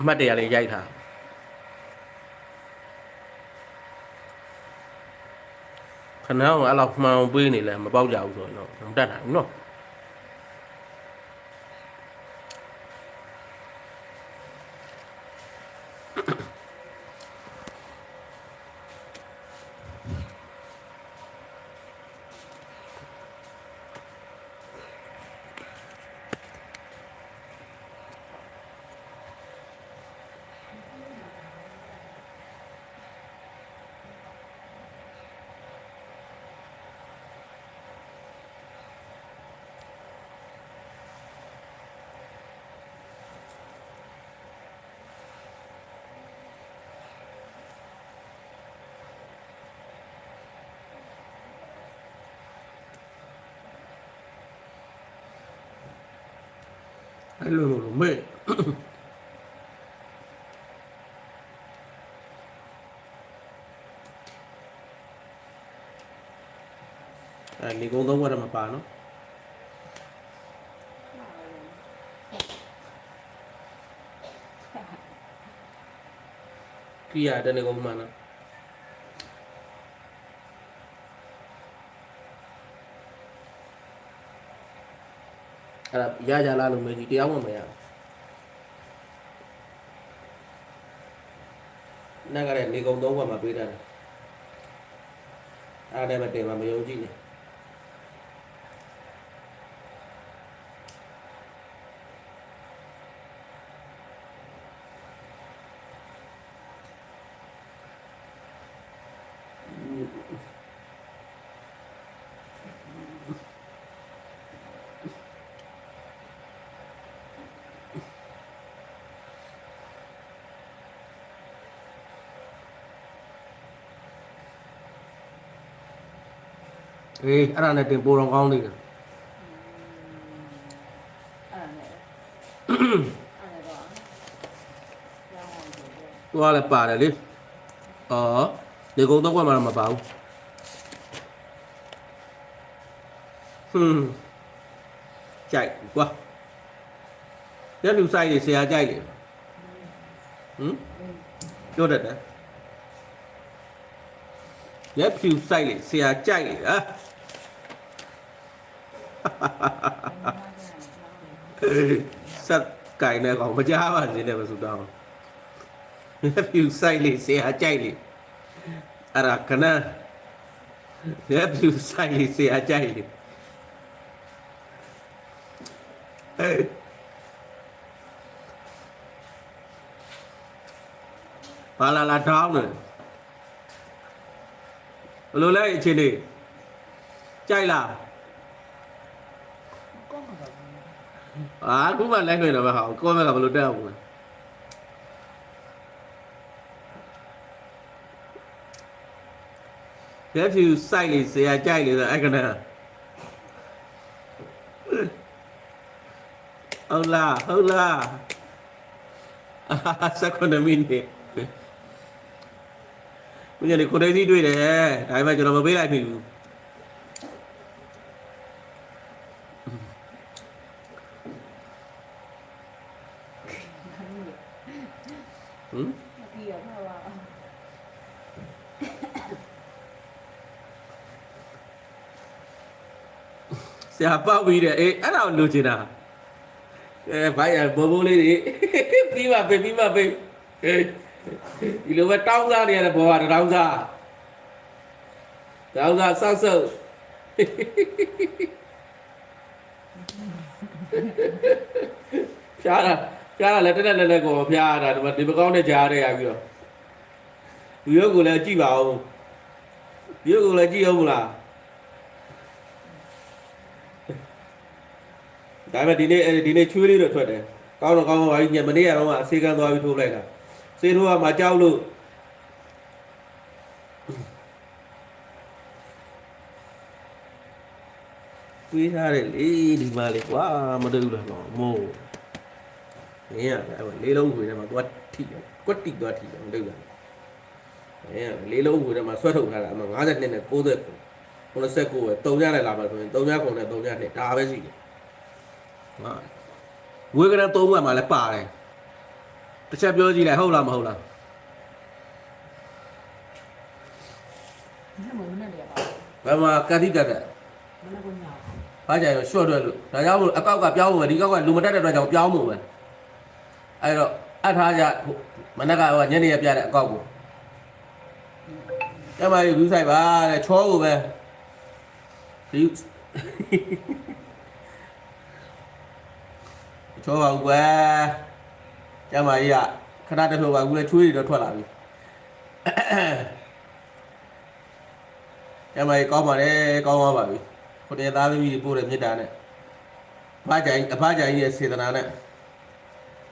အမှတ်တရလေးရိုက်ထားခဏအောင်အဲ့လောက်မှန်အောင်ပေးနေလဲမပေါက်ကြဘူးဆိုရင်တော့မတတ်နိုင်ဘူးနော် အဲ့လိုလိုမဲ့အဲ့ဒီကုန်းသုံးဘက်တော့မပါနော်ကြည့်ရတယ်နေကုန်းမှနော် အဲ့ဒါရကြလားလို့မေးကြည့်တရားမှမရဘူးနားကလည်းနေကုန်းသုံးဘက်မှာပေးထားတယ်အဲ့ဒါနဲ့မတင်မှာမယုံကြည်နဲ့ အေးအဲ့ဒါနဲ့တင်ပိုတော်ကောင်းနေတယ်အဲ့ဒါနဲ့အဲ့ဒါတော့ရောင်းအောင်ဆိုတော့သူကလည်းပါတယ်လေအော်နေကုန်းတော့ကွက်မှာတော့မပါဘူးဟွန်းကြိုက်ကွာရက်လူဆိုင်နေဆရာကြိုက်လေဟမ်ပြောတတ်တယ်ရက်ဖြူဆိုင်လေဆရာကြိုက်လေဟာ စက်ကင်တဲ့ကောင်မကြားပါစေနဲ့မဆိုတော့ရက်ဖြူဆိုင်လေဆရာကြိုက်လေအရာကနရက်ဖြူဆိုင်လေဆရာကြိုက်လေဟေးပါလာလာတောင်းတယ်ဘယ်လိုလဲအချင်းလေးကြိုက်လား ကောင်းမှာပါ အာခုမှလိုက်နေတော့ပဲဟာကိုယ်မဲ့ကဘယ်လိုတက်အောင်လဲရက်ဖြူစိုက်လေဆရာကြိုက်လေဆိုအဲ့ကနဟုတ်လားဟုတ်လားအာစက္ကွန်မီနစ်ဘယ်ညနေကိုယ်တည်းစီတွေ့တယ်ဒါပေမဲ့ကျွန်တော်မပေးလိုက်မိဘူး ဟမ် မပြီးရမှာပါ ဆရာပောက်ပြီးတယ်အေးအဲ့ဒါကိုလိုချင်တာအဲဘိုင်ရဘိုးဘိုးလေးတွေပြီးပါပေးပြီးပါပေးအေးဒီလိုပဲတောင်းစားနေရတဲ့ဘောကတောင်းစားတောင်းစားဆောက်ဆောက်ဖြားတာဖြားတာလက်တက်လက်လက်ကိုဖြားတာဒီမှာဒီမကောင်းတဲ့ကြားရရပြီးတော့ဒီရုပ်ကိုလည်းကြည့်ပါဦးဒီရုပ်ကိုလည်းကြည့်အောင်မလား ဒါပေမဲ့ဒီနေ့အဲဒီနေ့ချွေးလေးတော့ထွက်တယ်ကောင်းတော့ကောင်းပါပြီညမနေ့ကတော့အစေကန်းသွားပြီးထိုးလိုက်တာစေးထိုးကမှကြောက်လို့တွေးထားတယ်လေဒီမှာလေကွာမတူဘူးလားတော့မို့နင်းရတယ်အဲ့လေးလုံးခွေထဲမှာသွားထိတယ်ကွက်တိသွားထိတယ်မတူဘူးလားနင်းရလေးလုံးခွေထဲမှာဆွဲထုတ်ထားတာအမှ52နဲ့60ခု89ပဲ3ရနဲ့လာပါဆိုရင်3ရခုနဲ့3ရနဲ့ဒါပဲရှိတယ် ဟာဝေကရသုံးဘက်မှာလည်းပါတယ်တစ်ချက်ပြောကြည့်လိုက်ဟုတ်လားမဟုတ်လားဒီမှာမနဲ့လေပါဘယ်မှာကတိကတ်ကတ်မနဲ့ကိုညာဘာကြရောရှော့တွဲလို့ဒါကြောင့်မို့အကောက်ကပြောင်းဖို့ပဲဒီကောက်ကလူမတက်တဲ့အတွက်ကြောင့်ပြောင်းဖို့ပဲအဲ့တော့အထားကြမနက်ကဟိုညနေရပြတဲ့အကောက်ကိုကျမကြီးဘူးဆိုင်ပါတဲ့ချောကိုပဲဒီ ချောပါဘူးကွယ်ကျမကြီးကခဏတစ်ဖြုတ်ပါဘူးလေချွေးတွေတော့ထွက်လာပြီကျမကြီးကောင်းပါလေကောင်းပါပါပြီခုတည်းသားသမီးတွေပို့တဲ့မေတ္တာနဲ့အဖကြိုင်အဖကြိုင်ရဲ့စေတနာနဲ့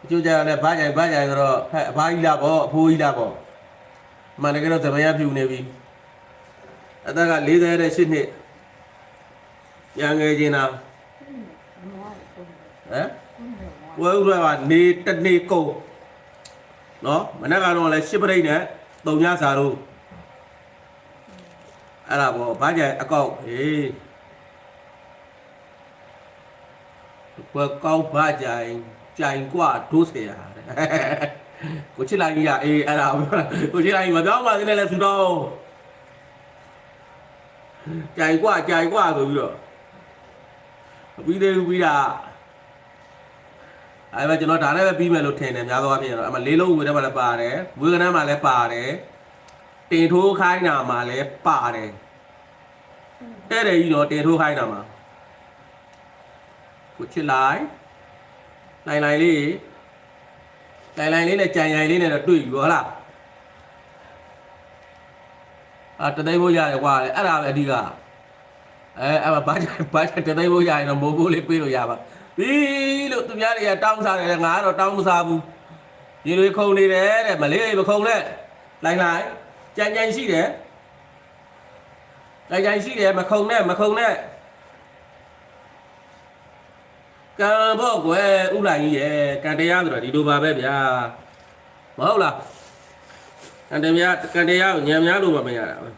အကျိုးကြရလဲဘာကြိုင်ဘာကြိုင်ဆိုတော့ဟဲ့အဖကြီးလားပေါ့အဖိုးကြီးလားပေါ့အမှန်တကယ်တော့သမယဖြူနေပြီအသက်က48နှစ်ရန်ငယ်ချင်းတာမောကိုဟမ် ဝဲဥရကနေတနေ့ကုန်နော်မနေ့ကတော့လဲရှစ်ပရိတ်နဲ့တုံညစာတို့အဲ့ဒါပေါ့ဘာကြိုင်အကောက်ဟေးဘွယ်ကောက်ဘာကြိုင်ကြိုင်กว่าဒိုးเสียတဲ့ကိုချစ်လိုက်ကြီးကအေးအဲ့ဒါပြောတာကိုချစ်လိုက်ကြီးမပြောင်းပါသေးနဲ့လဲသူတော့ကြိုင်กว่าကြိုင်กว่าဆိုပြီးတော့ပြီးသေးဘူးပြီးတာ အဲ့မှာကျွန်တော်ဒါနဲ့ပဲပြီးမယ်လို့ထင်တယ်များသောအားဖြင့်တော့အမလေးလုံးဝေထဲမှာလည်းပါတယ်ဝေကနန်းမှာလည်းပါတယ်တင်ထိုးခိုင်းတာမှာလည်းပါတယ်တဲ့တယ်ကြီးတော့တင်ထိုးခိုင်းတာမှာကိုချစ်လိုက်နိုင်နိုင်လေးနိုင်နိုင်လေးနဲ့ကြံရိုင်လေးနဲ့တော့တွေ့ပြီဟုတ်လားအာတသိန်းဖို့ရတယ်ကွာအဲ့ဒါပဲအဓိကအဲအဲ့မှာဘာကြဘာကြတသိန်းဖို့ရရင်တော့မိုးဖို့လေးပေးလို့ရပါ ပြီလို့သူများတွေကတောင်းစားတယ်ငါကတော့တောင်းမစားဘူးရေတွေခုံနေတယ်တဲ့မလေးမခုံနဲ့လိုက်လိုက်ကြံကြံရှိတယ်ကြံကြံရှိတယ်မခုံနဲ့မခုံနဲ့ကံဘော့ကွယ်ဥလိုက်ကြီးရဲ့ကံတရားဆိုတော့ဒီလိုပါပဲဗျာမဟုတ်လားကံတရားကံတရားကိုညံများလို့မမရတာပဲ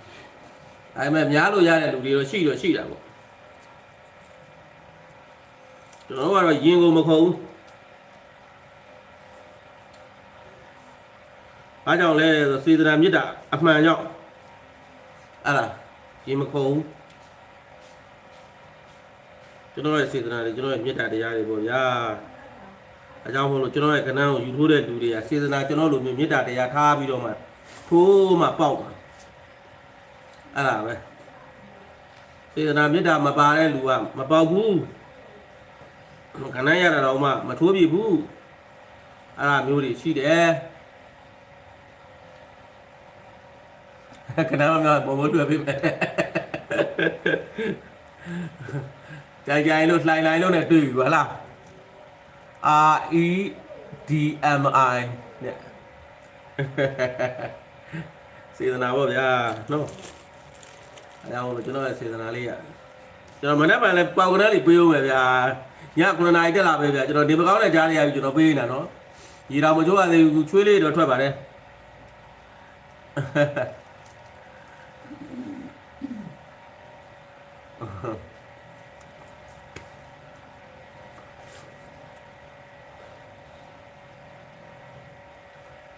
အဲမဲ့များလို့ရတဲ့လူတွေတော့ရှိတော့ရှိတာပေါ့ ကျွန်တော်ကတော့ရင်ကိုမခုံဘူးဘာကြောင့်လဲဆိုစေတနာမေတ္တာအမှန်ကြောင့်အဲ့ဒါရင်မခုံဘူးကျွန်တော်ရဲ့စေတနာတွေကျွန်တော်ရဲ့မေတ္တာတရားတွေပေါ့ဗျာအကြောင်းမို့လို့ကျွန်တော်ရဲ့ကဏ္ဍကိုယူထိုးတဲ့လူတွေကစေတနာကျွန်တော်လိုမျိုးမေတ္တာတရားထားပြီးတော့မှထိုးမှပေါက်မှာအဲ့ဒါပဲစေတနာမေတ္တာမပါတဲ့လူကမပေါက်ဘူး ခဏရတာတော့မှမထိုးပြဘူးအဲ့ဒါမျိုးတွေရှိတယ်ခဏမှမပေါ်ပေါ်တွေ့ပြီပဲကြိုင်ကြိုင်လို့လှိုင်လှိုင်လို့နဲ့တွေ့ပြီဗလား R E D M I နဲ့စေတနာပေါ့ဗျာနော်အဲဒါလို့ကျွန်တော်ရဲ့စေတနာလေးရကျွန်တော်မနေ့ကလည်းပေါက်ကလေးလေးပေးဦးမယ်ဗျာ ည9နာရီတက်လာပဲဗျာကျွန်တော်ဒီမကောင်းတဲ့ကြားလေးရပြီကျွန်တော်ပေးနေတာနော်ရေတော်မချိုးရသေးဘူးချွေးလေးတော့ထွက်ပါတယ်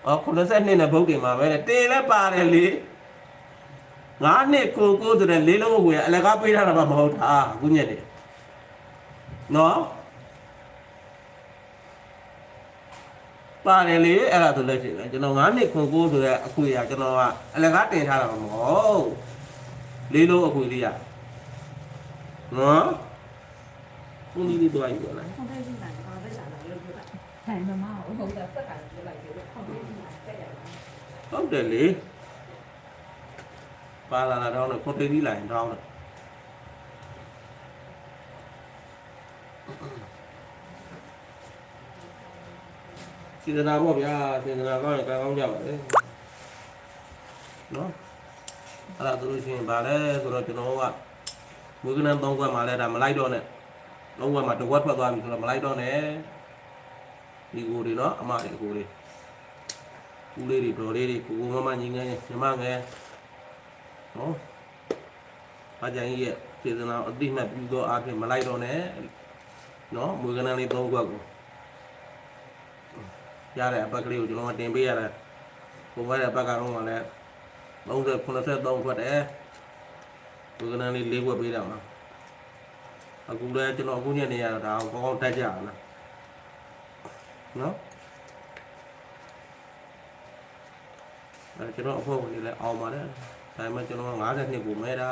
အော်92နဲ့ဘုတ်တင်မှာပဲတဲ့တင်လည်းပါတယ်လေ9နှစ်ကိုကိုဆိုတဲ့လေးလုံးကိုအလကားပေးထားတာမှမဟုတ်တာအခုညက်နေ နော်ပါတယ်လေအဲ့ဒါဆိုလို့ရှိရင်ကျွန်တော်9နှစ်ကိုကိုဆိုတဲ့အခွေရကျွန်တော်ကအလကားတင်ထားတာမှမဟုတ်လေးလုံးအခွေလေးရနော်ဘုန်းကြီးလေးတော့ယူရလားခေါင်းထဲကြီးနိုင်ခေါင်းထဲလာလို့ပြောတာဟဲ့မမဟုတ်တာစက်ကလည်းပြောလိုက်တယ်ခေါင်းထဲကြီးနိုင်တက်ရတယ်ဟုတ်တယ်လေပါလာလာတော့တော့ကိုတိတ်သီးလာရင်တော့တော့ စေတနာပေါ့ဗျာစေတနာကောင်းရင်ကောင်းကောင်းကြပါလေနော်အဲ့ဒါသူလို့ရှိရင်ဗာလဲဆိုတော့ကျွန်တော်ကမွေးကနန်းသုံးခွက်မှလည်းဒါမလိုက်တော့နဲ့လုံးဝမှတစ်ခွက်ထွက်သွားပြီဆိုတော့မလိုက်တော့နဲ့ဒီကိုတွေနော်အမတွေကိုတွေဦးလေးတွေတော်လေးတွေကိုကိုမမညီငယ်ညီမငယ်နော်အကြိုင်ရဲ့စေတနာအတိမတ်ပြုသောအားဖြင့်မလိုက်တော့နဲ့နော်မွေကနန်းလေးသုံးခွက်ကို ရတဲ့အပတ်ကလေးကိုကျွန်တော်ကတင်ပေးရတယ်ပုံရတဲ့အပတ်ကတော့လည်း30 83ထွက်တယ်ဒီကနေ့လေးခွက်ပေးတာမှာအခုလည်းကျွန်တော်အခုညနေရတော့ဒါကောင်းကောင်းတက်ကြရလားနော်အဲကျွန်တော်အဖို့ဝင်လည်းအောင်ပါတယ်ဒါပေမဲ့ကျွန်တော်50နှစ်ကိုမဲတာ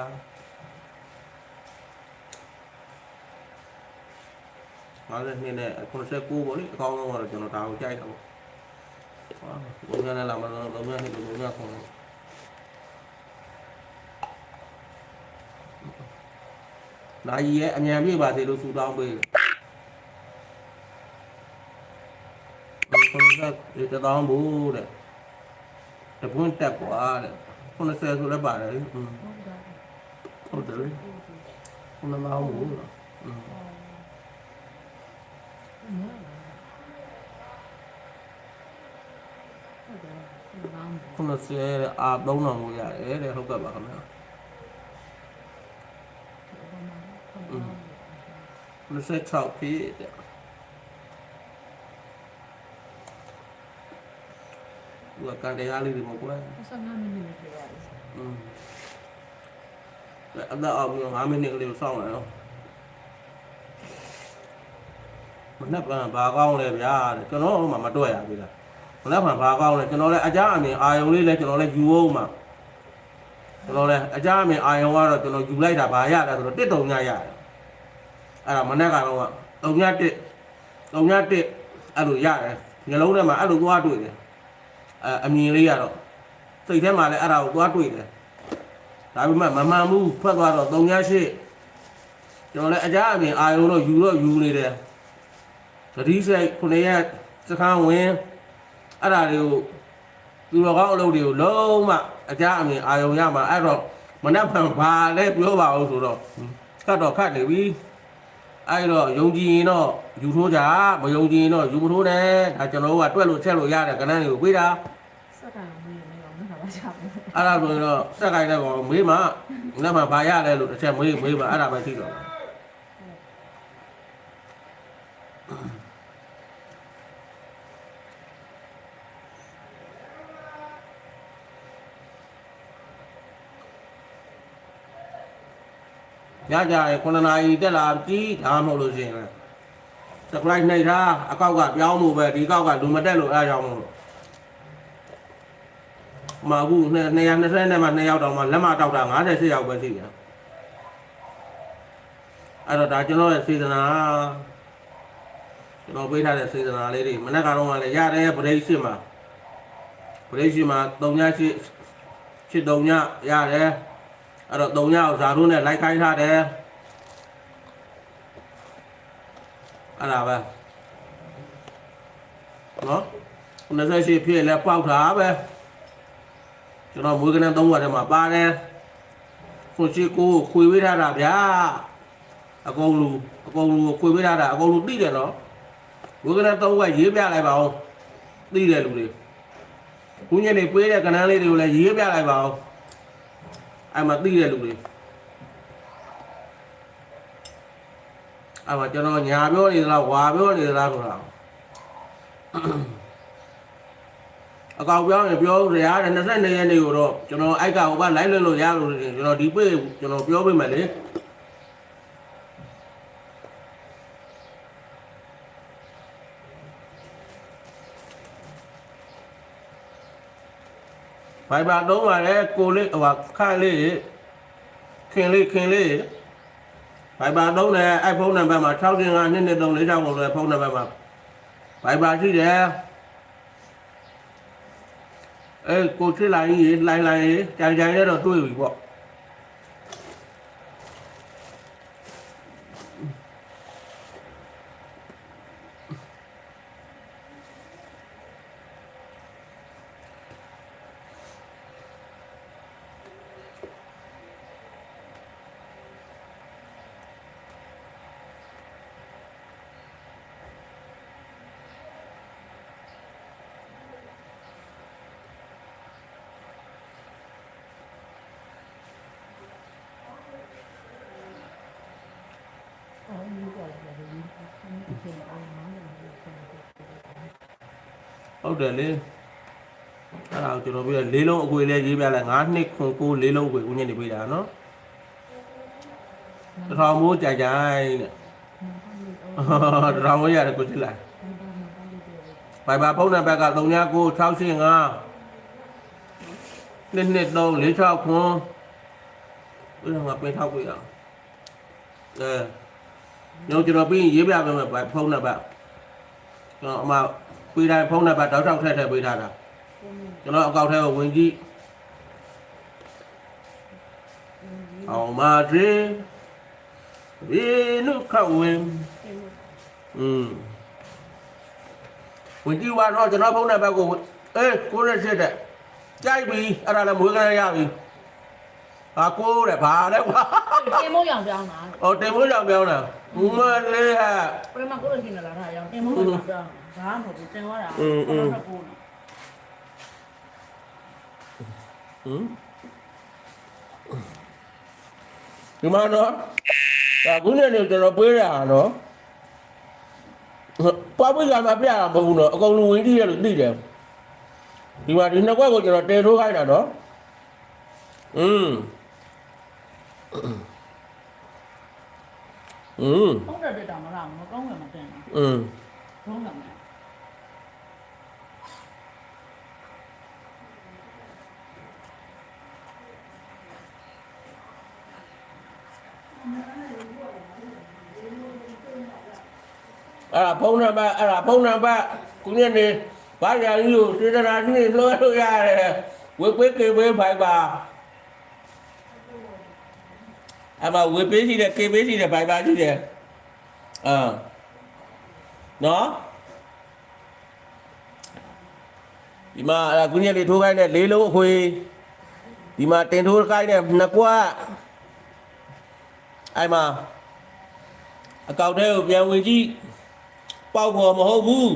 50နှစ်နဲ့89ပေါ့လေအကောင်းဆုံးကတော့ကျွန်တော်ဒါကိုကြိုက်တာပေါ့ဟာ ဘုရားနဲ့လာမလို့ဘုရားနဲ့ဘုရားခေါ်တယ် နာကြီးရဲ့အမြန်ပြည့်ပါစေလို့ဆုတောင်းပေးတယ်ဘယ်คนကဒီတောင်းဘူးတဲ့တပွန်းတက်ကွာတဲ့90ဆိုလည်းပါတယ်လေอืมဟုတ်တယ်လေခုနမအောင်ဘူးလား 80တဲ့အာသုံးတော်မူရတယ်တဲ့ဟုတ်ကဲ့ပါခင်ဗျာ26ဖြစ်တဲ့ဟိုကန်တရားလေးတွေမဟုတ်ဘူးလား25မိနစ်ဖြစ်ပါတယ်อืมအဲ့ဒါအောင်5မိနစ်ကလေးကိုစောင့်လိုက်တော့မနှက်ပါဘာကောင်းလဲဗျာတဲ့ကျွန်တော်တို့မှမတွေ့ရပြီလား မနေ့ကဘာကောင်းလဲကျွန်တော်လည်းအကြအမြင်အာယုံလေးလည်းကျွန်တော်လည်းယူအောင်မှာကျွန်တော်လည်းအကြအမြင်အာယုံကတော့ကျွန်တော်ယူလိုက်တာဘာရလဲဆိုတော့တစ်တုံညရတယ်အဲ့ဒါမနေ့ကတော့တုံညတစ်တုံညတစ်အဲ့လိုရတယ်ညလုံးထဲမှာအဲ့လိုသွားတွေ့တယ်အဲအမြင်လေးရတော့စိတ်ထဲမှာလည်းအဲ့ဒါကိုသွားတွေ့တယ်ဒါပေမဲ့မမှန်ဘူးဖတ်သွားတော့3ညရှိကျွန်တော်လည်းအကြအမြင်အာယုံတော့ယူတော့ယူနေတယ်သတိစိတ်ခုနှစ်ရက်စခန်းဝင် အဲ့ဒါတွေကိုသူတော်ကောင်းအလုပ်တွေကိုလုံးဝအကြအမြင်အာယုံရမှာအဲ့တော့မနှက်ဖန်ဘာလဲပြောပါအောင်ဆိုတော့ခတ်တော့ခတ်နေပြီအဲ့တော့ယုံကြည်ရင်တော့ယူထိုးကြမယုံကြည်ရင်တော့ယူမထိုးနဲ့ဒါကျွန်တော်တို့ကတွက်လို့ချက်လို့ရတဲ့ကဏ္ဍတွေကိုပြေးတာစက်ကံမေးနေတော့မဟုတ်ပါချာဘူးအဲ့ဒါဆိုရင်တော့စက်ကိုင်းတဲ့ကောင်မေးမှနောက်မှဘာရလဲလို့တစ်ချက်မေးမေးပါအဲ့ဒါပဲသိတော့ ညကြရင်9နာရီတက်လာပြီးဒါမှမဟုတ်လို့ရှိရင်လည်း subscribe နှိပ်ထားအကောက်ကပြောင်းမှုပဲဒီကောက်ကလူမတက်လို့အားကြောင့်မလို့မအခု220နဲ့မှ2ရောက်တော့မှလက်မတောက်တာ58ရောက်ပဲရှိတယ်အဲ့တော့ဒါကျွန်တော်ရဲ့စေတနာကျွန်တော်ပေးထားတဲ့စေတနာလေးတွေမနေ့ကတော့လည်းရတယ်ဗရိတ်ရှိမှာဗရိတ်ရှိမှာ3ညရှိရှိ3ညရတယ် အဲ့တော့3ညကိုဇာတို့နဲ့လိုက်ခိုင်းထားတယ်အဲ့ဒါပဲနော်28ဖြစ်လဲပေါက်တာပဲကျွန်တော်မွေးကနန်းသုံးဝတ်ထဲမှာပါတယ်ခွန်ရှိကိုခွေဝေးထားတာဗျာအကုန်လူအကုန်လူခွေဝေးထားတာအကုန်လူသိတယ်နော်မွေးကနန်းသုံးဝတ်ရေးပြလိုက်ပါဦးသိတယ်လူတွေခုညနေပေးတဲ့ကနန်းလေးတွေကိုလည်းရေးပြလိုက်ပါဦး အဲ့မှာသိတဲ့လူတွေအဲ့မှာကျွန်တော်ညာပြောနေသလားဝါပြောနေသလားဆိုတာအကောင်ပြောရင်ပြောရရတယ်22ရက်နေ့ကိုတော့ကျွန်တော်အိုက်ကဟိုကလိုက်လွတ်လို့ရလို့ကျွန်တော်ဒီပြေးကျွန်တော်ပြောပေးမယ်လေ ဘိုင်ဘာတော့ပါလေကိုလေးဟိုခန့်လေးခင်လေးခင်လေးဘိုင်ဘာတော့တယ်အိုက်ဖုန်းနံပါတ်မှာ65နှစ်နှစ်3 4 6ကိုလည်းဖုန်းနံပါတ်မှာဘိုင်ဘာရှိတယ်အဲကိုချစ်လိုက်ရင်လိုင်းလိုက်ရင်ကြိုင်ကြိုင်နဲ့တော့တွေ့ပြီပေါ့ ဟုတ်တယ်လေအဲ့ဒါကိုကျွန်တော်ပြရလေးလုံးအကွေလေးရေးပြလိုက်9နှစ်ခွန်6လေးလုံးအကွေဦးညက်နေပေးတာနော်တထောင်မိုးကြိုင်ကြိုင်တဲ့တထောင်မိုးရတယ်ကိုကြည့်လိုက်ဘိုင်ဘာဖုန်းနံပါတ်က399685နှစ်နှစ်တော့၄၆ခွန်းဥစ္စာငါပေးထောက်ပြရအောင်အဲ ညောကျွန်တော်ပြီးရင်ရေးပြပေးမယ်ဖုန်းနံပါတ်ကျွန်တော်အမပေးတိုင်းဖုန်းနံပါတ်တောက်တောက်ထည့်ထည့်ပေးထားတာကျွန်တော်အကောက်ထဲကိုဝင်ကြည့်အောင်မဒရေဒီနုခဝင်อืมဝင်ကြည့်ပါတော့ကျွန်တော်ဖုန်းနံပါတ်ကိုအေးကိုရစစ်တဲ့ကြိုက်ပြီအဲ့ဒါလည်းမွေးကလေးရပြီ ဟာကိုတဲ့ဘာလဲကွာတင်မိုးရောင်ပြောင်းတာဟောတင်မိုးကြောင်ပြောင်းတာမလေးဟာပြမကိုယ်တင်လာတာရောင်တင်မိုးရောင်ပြောင်းဘာမှမဟုတ်ဘူးတင်သွားတာကိုယ်ကကိုယ်ဟမ်ဒီမှာတော့ဒါခုနဲ့နေကျွန်တော်ပေးရတာနော်ပွားပွေးကမှပြရမှာမဟုတ်ဘူးနော်အကုန်လုံးဝင်ကြည့်ရလို့သိတယ်ဒီမှာဒီနှစ်ခွက်ကိုကျွန်တော်တင်ထိုးခိုင်းတာနော်อืม อืม ဟုတ်တယ်တောင်မလားမကောင်းဝင်မတင်ဘူး อืม ဘုံးတယ်မယ် အဲ့ဒါဖုန်းနံပါတ်အဲ့ဒါဖုန်းနံပါတ်ခုညနေဘာရည်လို့စေတနာနေ့လွှဲလို့ရတယ်ဝေပေးကေပေးဖိုင်ပါ အမဝေပေးရှိတယ်ကေပေးရှိတယ်ဖိုင်ပါရှိတယ်အာနော်ဒီမှာအဲ့ဒါခုညနေထိုးခိုင်းတဲ့လေးလုံးအခွေဒီမှာတင်ထိုးခိုင်းတဲ့နှစ်ကွက်အဲ့မှာအကောက်ထဲကိုပြန်ဝင်ကြည့်ပေါက်ဖို့မဟုတ်ဘူး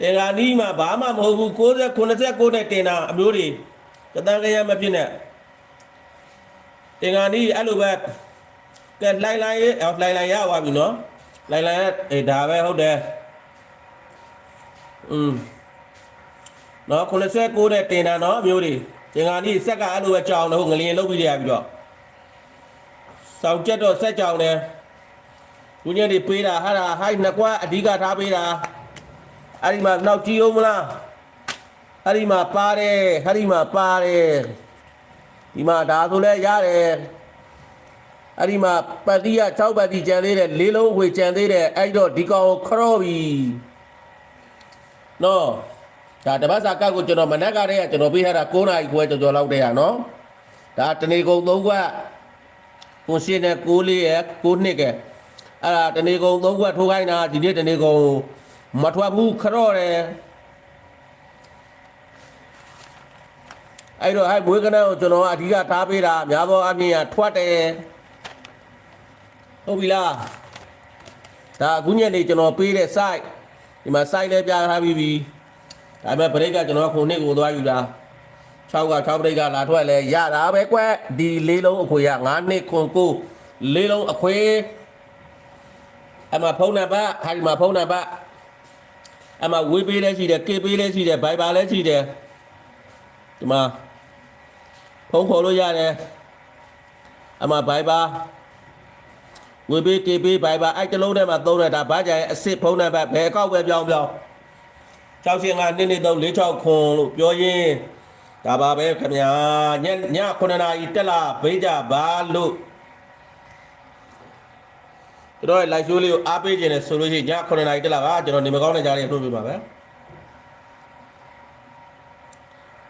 တေဂာနီးမှာဘာမှမဟုတ်ဘူး60 89နဲ့တင်တာအမျိုးတွေကတန်းကရမဖြစ်နဲ့ တေဂာနီးအဲ့လိုပဲကဲလိုင်လိုင်ရေးအော်လိုင်လိုင်ရသွားပြီနော်လိုင်လိုင်ရအေးဒါပဲဟုတ်တယ်อืมနော်89နဲ့တင်တာနော်အမျိုးတွေတေဂာနီးစက်ကအဲ့လိုပဲကြောင်တော့ငလျင်လုတ်ပြီးရပြီတော့စောင်ကျက်တော့ဆက်ကြောင်တယ်ကုညနေပေးတာဟာတာဟိုက်နှစ်ကွာအဓိကထားပေးတာအဲ့ဒီမှာနောက်ကြည့်အောင်မလားအဲ့ဒီမှာပါတယ်အဲ့ဒီမှာပါတယ် ဒီမှာဒါဆိုလဲရတယ်အဲ့ဒီမှာပတိယ6ပတ်တိကြံသေးတယ်လေးလုံးဝေကြံသေးတယ်အဲ့တော့ဒီကောင်ကိုခရော့ပြီနော်ဒါတပတ်စာကတ်ကိုကျွန်တော်မနက်ကတည်းကကျွန်တော်ပေးထားတာ9နာရီခွဲကြော်ကြော်လောက်တည်းရနော်ဒါတနေကုန်3ခွက်ကိုရှင်းနဲ့6လေးရဲ့6နှစ်ကဲအဲ့ဒါတနေကုန်သုံးခွက်ထိုးခိုင်းတာဒီနေ့တနေကုန်မထွက်ဘူးခရော့တယ် အဲ့တော့အဲ့မွေးကနန်းကိုကျွန်တော်အဓိကထားပေးတာအများသောအမြင်ကထွက်တယ်ဟုတ်ပြီလားဒါအခုညနေကျွန်တော်ပေးတဲ့ site ဒီမှာ site လည်းပြထားပြီးပြီဒါပေမဲ့ break ကကျွန်တော်ခုနှစ်ကိုသွားယူတာ6က6 break ကလာထွက်လဲရတာပဲကွဒီလေးလုံးအခွေရ9နှစ်ခွန်ကိုလေးလုံးအခွေအမဖုန်းနံပါတ်ဟာဒီမှာဖုန်းနံပါတ်အမဝေးပေးလည်းရှိတယ်ကေပေးလည်းရှိတယ်ဘိုင်ဘာလည်းရှိတယ်ဒီမှာ ဖုန်းခေါ်လို့ရတယ်အမဘိုင်ဘာဝေးပေးကေပေးဘိုင်ဘာအဲ့တလုံးထဲမှာသုံးရတာဘာကြိုင်အစ်စ်ဖုန်းနံပါတ်ဘယ်အကောက်ပဲပြောင်းပြောင်း6ရှင်က2 2 3 4 6ခွန်လို့ပြောရင်းဒါပါပဲခင်ဗျာညည9နာရီတက်လာဘေးကြပါလို့ကျွန်တော်ရဲ့ live show လေးကိုအားပေးခြင်းနဲ့ဆိုလို့ရှိရင်ည9:00နာရီတက်လာပါကျွန်တော်နေမကောင်းတဲ့ကြားလေးနှုတ်ပြပါပဲ